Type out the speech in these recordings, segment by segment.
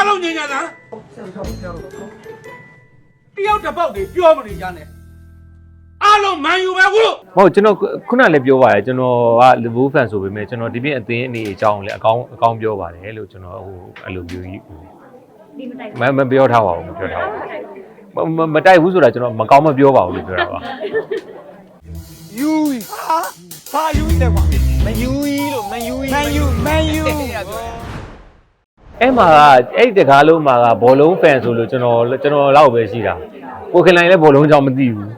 အားလုံးငြိမ်ကြတာတယောက်တစ်ပေါက်တွေပြောမနေကြနဲ့အားလုံးမန်ယူပဲခုလို့မဟုတ်ကျွန်တော်ခုနလည်းပြောပါတယ်ကျွန်တော်က Liverpool fan ဆိုပေမဲ့ကျွန်တော်ဒီပြင်အသင်းအနေအကြောင်းလည်းအကောင်းအကောင်းပြောပါတယ်လို့ကျွန်တော်ဟိုအဲ့လိုမျိုးကြီးဒီမတိုင်မမပြောထားပါဘူးမပြောထားပါဘူးမမမတိုက်ဘူးဆိုတာကျွန်တော်မကောင်းမပြောပါဘူးလို့ပြောတာပါယူဟာဟာယူတယ်ကွာမယူလို့မယူမယူမယူ အဲ့မှာကအဲ့ဒီတကားလုံးမှာကဘောလုံး fan ဆိုလို့ကျွန်တော်ကျွန်တော်လောက်ပဲရှိတာကိုခင်လိုင်းလည်းဘောလုံးကြောင့်မသိဘူး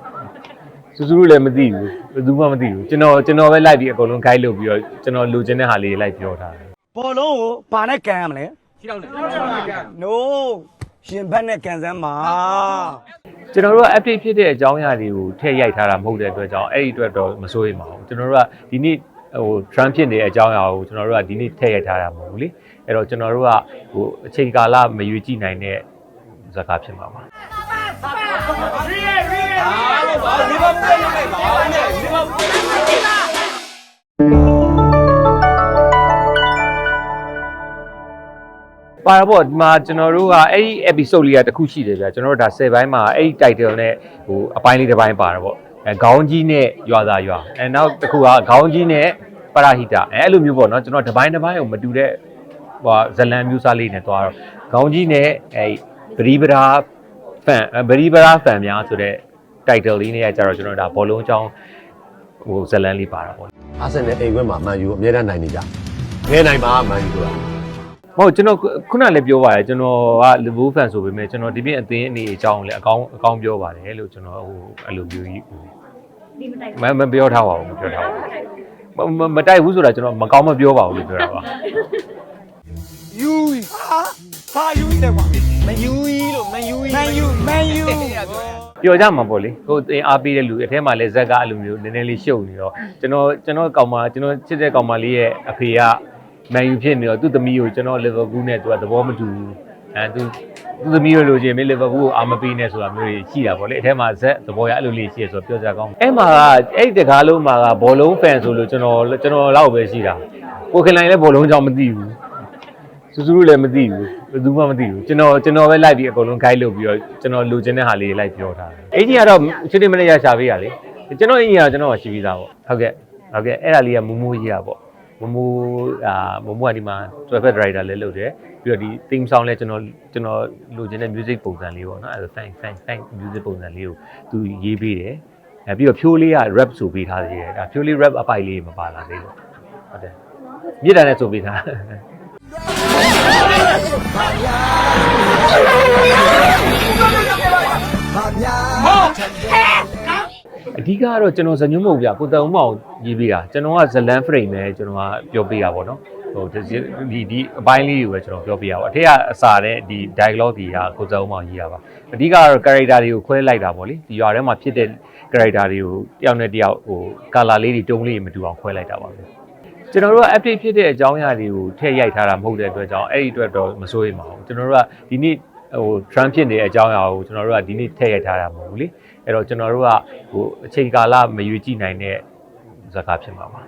စူးစူးလို့လည်းမသိဘူးဘယ်သူမှမသိဘူးကျွန်တော်ကျွန်တော်ပဲလိုက်ပြီးအကုန်လုံး guide လုပ်ပြီးတော့ကျွန်တော်လိုချင်တဲ့ဟာလေးလိုက်ပြောထားတယ်ဘောလုံးကိုဘာနဲ့ကန်ရမလဲခြေထောက်နဲ့ no ရှင်ဘက်နဲ့ကန်စမ်းပါကျွန်တော်တို့က update ဖြစ်တဲ့အကြောင်းအရာတွေကိုထည့်ရိုက်ထားတာမဟုတ်တဲ့အတွက်ကြောင့်အဲ့ဒီအတွက်တော့မစိုးရိမ်ပါဘူးကျွန်တော်တို့ကဒီနေ့ဟို trend ဖြစ်နေတဲ့အကြောင်းအရာကိုကျွန်တော်တို့ကဒီနေ့ထည့်ရိုက်ထားတာမဟုတ်ဘူးလေ အဲ့တော့ကျွန်တော်တို့ကဟိုအချိန်ကာလမရွေးကြည့်နိုင်တဲ့ဇာတ်ကားဖြစ်မှာပါအားလုံးပါလီဗာပူးနဲ့ပါနဲ့လီဗာပူးပါတော့ပေါ့ဒီမှာကျွန်တော်တို့ကအဲ့ဒီ episode လေးကတစ်ခုရှိတယ်ဗျာကျွန်တော်တို့ဒါ10ဘိုင်းမှာအဲ့ဒီ title နဲ့ဟိုအပိုင်းလေးတစ်ပိုင်းပါတော့ပေါ့အဲခေါင်းကြီးနဲ့ရွာသားရွာအဲနောက်တစ်ခုကခေါင်းကြီးနဲ့ပရာဟိတအဲအဲ့လိုမျိုးပေါ့နော်ကျွန်တော်တစ်ပိုင်းတစ်ပိုင်းကိုမတူတဲ့ ဟိုဇလန်မျိုးစားလေးနဲ့တွားတော့ခေါင်းကြီးနဲ့အဲပရိပရာဖန်ပရိပရာဖန်များဆိုတဲ့ title လေးနဲ့ကကြတော့ကျွန်တော်ဒါဘောလုံးအကြောင်းဟိုဇလန်လေးပါတာပေါ့အာဆင်နယ်အိမ်ခွဲမှာမန်ယူအမြဲတမ်းနိုင်နေကြငဲနိုင်မှာမန်ယူဆိုတာမဟုတ်ကျွန်တော်ခုနလည်းပြောပါတယ်ကျွန်တော်က Liverpool fan ဆိုပေမဲ့ကျွန်တော်ဒီပြင်အသင်းအနေအကြောင်းလည်းအကောင်းအကောင်းပြောပါတယ်လို့ကျွန်တော်ဟိုအဲ့လိုမျိုးကြီးဒီမတိုင်မမပြောထားပါဘူးမပြောထားပါဘူးမမမတိုက်ဘူးဆိုတာကျွန်တော်မကောင်းမပြောပါဘူးလို့ပြောတာပါ ယူဟာဟာယူတယ်ကွာမယူလို့မယူမယူမယူပြောကြမှာပေါ့လေဟိုအင်းအားပေးတဲ့လူအထဲမှာလည်းဇက်ကအဲ့လိုမျိုးနည်းနည်းလေးရှုပ်နေတော့ကျွန်တော်ကျွန်တော်ကောင်မကျွန်တော်ချစ်တဲ့ကောင်မလေးရဲ့အဖေကမန်ယူဖြစ်နေတော့သူ့သမီးကိုကျွန်တော်လီဗာပူးနဲ့သူကသဘောမတူဘူးအဲသူသူ့သမီးကိုလိုချင်မေးလီဗာပူးကိုအာမပေးနဲ့ဆိုတာမျိုးကြီးရှိတာပေါ့လေအထဲမှာဇက်သဘောရအဲ့လိုလေးရှိရဆိုတော့ပြောစရာကောင်းတယ်အဲ့မှာကအဲ့ဒီတကားလုံးမှာကဘောလုံး fan ဆိုလို့ကျွန်တော်ကျွန်တော်လောက်ပဲရှိတာကိုခင်လိုင်းလည်းဘောလုံးကြောင့်မသိဘူး စူးစူးလို့လည်းမသိဘူးဘယ်သူမှမသိဘူးကျွန်တော်ကျွန်တော်ပဲလိုက်ပြီးအကုန်လုံး guide လုပ်ပြီးတော့ကျွန်တော်လိုချင်တဲ့ဟာလေးလိုက်ပြောထားတယ်အင်ဂျီကတော့ချစ်တယ်မနေ့ရရှာပေးရလေကျွန်တော်အင်ဂျီကတော့ကျွန်တော်ရှိပြီးသားပေါ့ဟုတ်ကဲ့ဟုတ်ကဲ့အဲ့ဒါလေးကမမိုးကြီးอ่ะပေါ့မမိုးအာမမိုးကဒီမှာ traffic driver လည်းလုပ်တယ်ပြီးတော့ဒီ theme song လည်းကျွန်တော်ကျွန်တော်လိုချင်တဲ့ music ပုံစံလေးပေါ့နော်အဲ့ဒါ fan fan fan music ပုံစံလေးကိုသူရေးပေးတယ်အဲပြီးတော့ဖြိုးလေးက rap ဆိုပေးထားသေးတယ်ဒါဖြိုးလေး rap အပိုက်လေးမပါလာသေးဘူးဟုတ်တယ်မြေတံနဲ့ဆိုပေးထား အဓိကကတော့ကျွန်တော်ဇညွှန်းမဟုတ်ဗျကိုတန်ဦးမအောင်ရေးပေးတာကျွန်တော်ကဇလန် frame ပဲကျွန်တော်ကပြောပေးတာပေါ့နော်ဟိုဒီဒီအပိုင်းလေးတွေပဲကျွန်တော်ပြောပေးတာပေါ့အထက်ကအစာတဲ့ဒီ dialogue တွေကကိုတန်ဦးမအောင်ရေးတာပါအဓိကကတော့ character တွေကိုခွဲလိုက်တာပေါ့လေဒီရွာထဲမှာဖြစ်တဲ့ character တွေကိုတယောက်နဲ့တယောက်ဟို color လေးတွေတုံးလေးတွေမတူအောင်ခွဲလိုက်တာပါပဲ ကျွန်တော်တို့က update ဖြစ်တဲ့အကြောင်းအရာတွေကိုထည့်ရိုက်ထားတာမဟုတ်တဲ့အတွက်ကြောင့်အဲ့ဒီအတွက်တော့မစိုးရိမ်ပါဘူးကျွန်တော်တို့ကဒီနေ့ဟို trend ဖြစ်နေတဲ့အကြောင်းအရာကိုကျွန်တော်တို့ကဒီနေ့ထည့်ရိုက်ထားတာမဟုတ်ဘူးလေအဲ့တော့ကျွန်တော်တို့ကဟိုအချိန်ကာလမရွေးကြည့်နိုင်တဲ့ဇာတ်ကားဖြစ်မှာပါ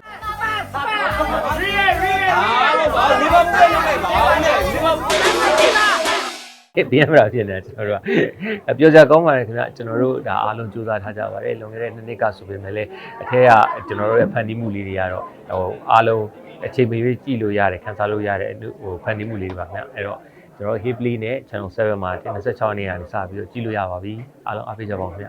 အားလုံးပါလီဗာပူးနဲ့ပါနဲ့လီဗာပူးဟဲ့ ဘင်းရတာဖြစ်နေတယ်ကျွန်တော်တို့ကပြောကြကောင်းပါတယ်ခင်ဗျကျွန်တော်တို့ဒါအားလုံးစူးစမ်းထားကြပါတယ်လွန်ခဲ့တဲ့နှစ်နှစ်ကဆိုပေမဲ့လည်းအထက်ကကျွန်တော်တို့ရဲ့ဖန်တီးမှုလေးတွေကတော့ဟိုအားလုံးအချိန်မရွေးကြည့်လို့ရတယ်ခန်းစားလို့ရတဲ့ဟိုဖန်တီးမှုလေးတွေပါခင်ဗျအဲ့တော့ကျွန်တော် Hiply နဲ့ Channel 7မှာ26ရက်နေ့ကနေစပြီးတော့ကြည့်လို့ရပါပြီအားလုံးအားပေးကြပါဦးခင်ဗျ